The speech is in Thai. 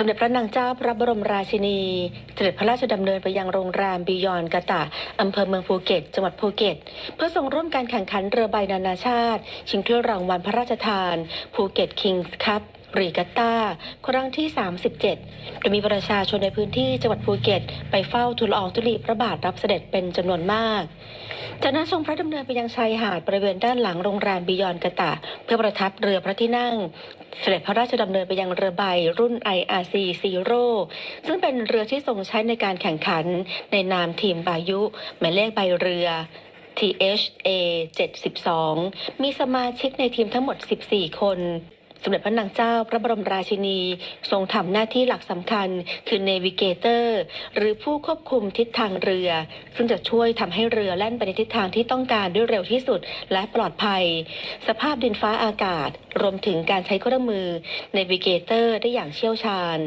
สมเด็จพระนางเจ้าพระบรมราชินี เสด็จพระราชดำเนินไปยังโรงแรมบิยอนกาตะอำเภอเมืองภูเก็ต จังหวัดภูเก็ต เพื่อส่งร่วมการแข่งขันเรือใบนานาชาติ ชิงถ้วยรางวัลพระราชทานภูเก็ตคิงส์คัพ รีกัตตาครั้งที่ 37 โดยมีประชาชนในพื้นที่จังหวัดภูเก็ต ไปเฝ้าทูลอองทุลีพระบาทรับเสด็จเป็นจำนวนมาก จากนั้นทรงพระดำเนินไปยังชายหาดบริเวณด้านหลังโรงแรมบิยอนกาตะ เพื่อประทับเรือพระที่นั่ง เสด็จพระราชดำเนินไปยังเรือใบรุ่น IRC Zero ซึ่งเป็นเรือที่ทรงใช้ในการแข่งขัน ในนามทีมบายุหมายเลขใบเรือ THA 72 มีสมาชิกในทีมทั้งหมด 14 คน สมเด็จพระนางเจ้าพระบรมราชินี ทรงทำหน้าที่หลักสำคัญ คือเนวิเกเตอร์ หรือผู้ควบคุมทิศทางเรือ ซึ่งจะช่วยทำให้เรือแล่นไปในทิศทางที่ต้องการด้วยเร็วที่สุดและปลอดภัย สภาพดินฟ้าอากาศ รวมถึงการใช้เครื่องมือเนวิเกเตอร์ได้อย่างเชี่ยวชาญ